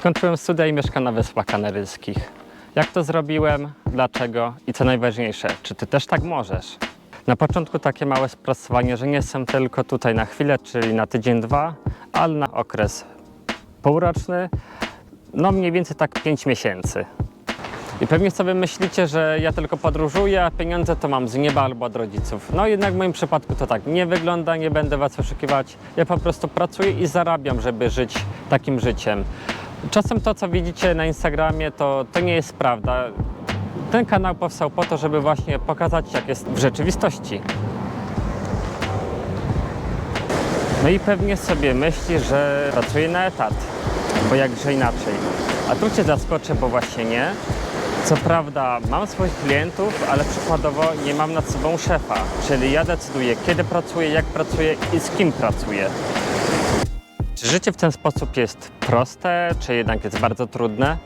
Skończyłem studia i mieszkam na Wyspach Kanaryjskich. Jak to zrobiłem, dlaczego i co najważniejsze, czy ty też tak możesz? Na początku takie małe sprasowanie, że nie jestem tylko tutaj na chwilę, czyli na tydzień, dwa, ale na okres półroczny, no mniej więcej tak 5 miesięcy. I pewnie sobie myślicie, że ja tylko podróżuję, a pieniądze to mam z nieba albo od rodziców. No jednak w moim przypadku to tak nie wygląda, nie będę was oszukiwać. Ja po prostu pracuję i zarabiam, żeby żyć takim życiem. Czasem to, co widzicie na Instagramie, to, to nie jest prawda. Ten kanał powstał po to, żeby właśnie pokazać, jak jest w rzeczywistości. No i pewnie sobie myśli, że pracuję na etat, bo jakże inaczej. A tu Cię zaskoczę, bo właśnie nie. Co prawda mam swoich klientów, ale przykładowo nie mam nad sobą szefa, czyli ja decyduję kiedy pracuję, jak pracuję i z kim pracuję. Czy życie w ten sposób jest proste, czy jednak jest bardzo trudne?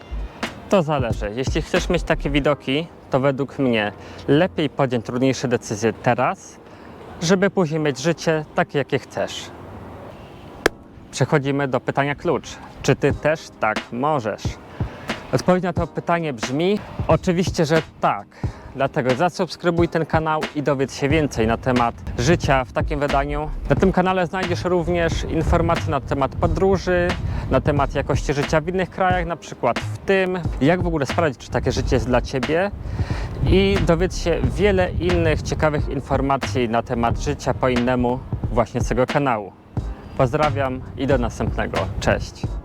To zależy. Jeśli chcesz mieć takie widoki, to według mnie lepiej podjąć trudniejsze decyzje teraz, żeby później mieć życie takie, jakie chcesz. Przechodzimy do pytania klucz. Czy ty też tak możesz? Odpowiedź na to pytanie brzmi: oczywiście, że tak. Dlatego zasubskrybuj ten kanał i dowiedz się więcej na temat życia w takim wydaniu. Na tym kanale znajdziesz również informacje na temat podróży, na temat jakości życia w innych krajach, na przykład w tym, jak w ogóle sprawdzić, czy takie życie jest dla Ciebie i dowiedz się wiele innych ciekawych informacji na temat życia po innemu właśnie z tego kanału. Pozdrawiam i do następnego. Cześć!